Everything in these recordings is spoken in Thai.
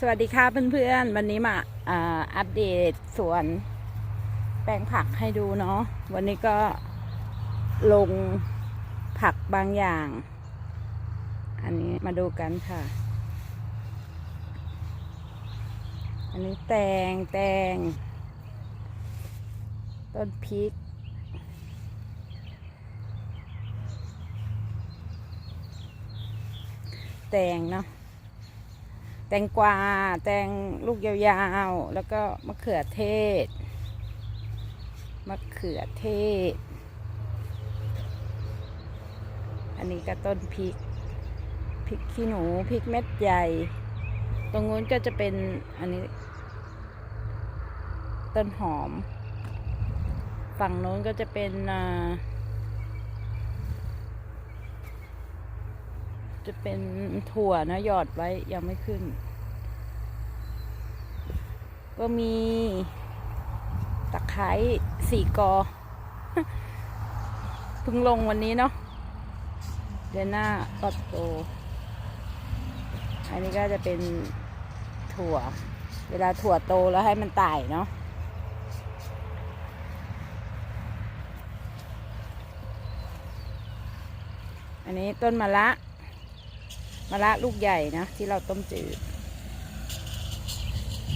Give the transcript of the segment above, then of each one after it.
สวัสดีค่ะเพื่อนๆ วันนี้มาอัปเดตสวนแปลงผักให้ดูเนาะวันนี้ก็ลงผักบางอย่าง อันนี้มาดูกันค่ะ อันนี้แตงแตง ต้นพริก แตงเนาะ แตงกวา แตงลูกยาวๆ แล้วก็มะเขือเทศ มะเขือเทศ อันนี้ก็ต้นพริก พริกขี้หนู พริกเม็ดใหญ่ ตรงนู้นก็จะเป็นอันนี้ ต้นหอม ฝั่งโน้นก็จะเป็นอ่า จะเป็นถั่วนะหยอดไว้ยังไม่ขึ้น ก็มีตะไคร้สี่กอเพิ่งลงวันนี้เนาะเดือนหน้าก็โต อันนี้ก็จะเป็นถั่ว เวลาถั่วโตแล้วให้มันไต่เนาะอันนี้ต้นมะละ มะระลูกใหญ่นะ ที่เราต้มจืด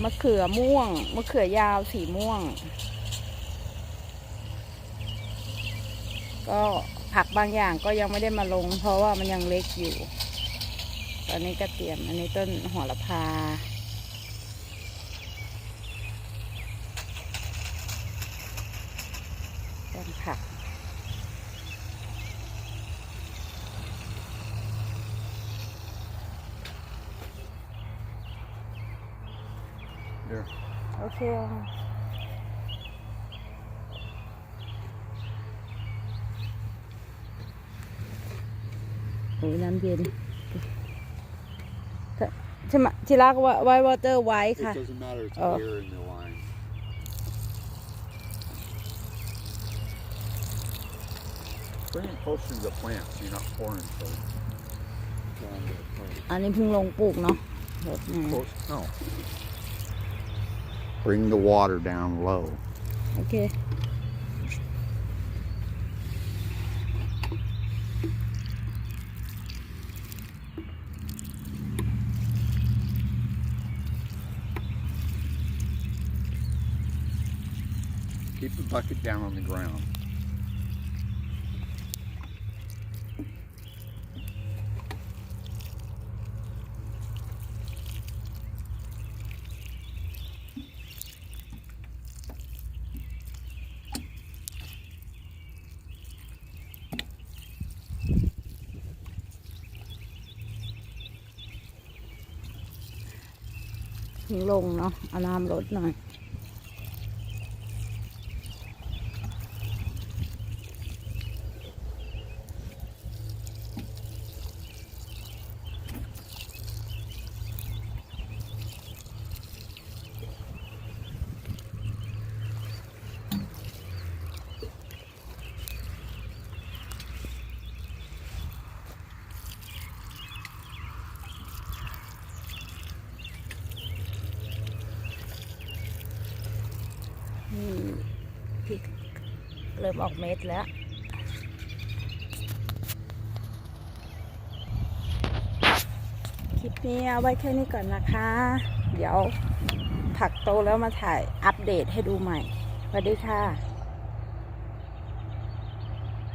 มะเขือม่วงมะเขือยาวสีม่วง ก็ผักบางอย่างก็ยังไม่ได้มาลง เพราะว่ามันยังเล็กอยู่ ตอนนี้ก็เตรียมอันนี้ต้นหัวละพาต้นผัก Here. โอเคโอ้ยน้ำเย็นถ้าใช่ไหมที่รักว่าไววอเตอร์ไว้ It ค่ะ doesn't matter. It's Oh. here in the line. Bring it closer to the plant so you're not pouring so. down to the plant. อันนี้เพิ่งลงปลูกเนาะรดมา Close. No. Bring the water down low. Okay. Keep the bucket down on the ground. เพิ่งลงเนาะเอาน้ำลดหน่อย นี่พ ริก เริ่มออกเม็ดแล้ว คลิปนี้เอาไว้แค่นี้ก่อนนะคะ เดี๋ยวผักโตแล้วมาถ่ายอัปเดตให้ดูใหม่สวัสดีค่ะ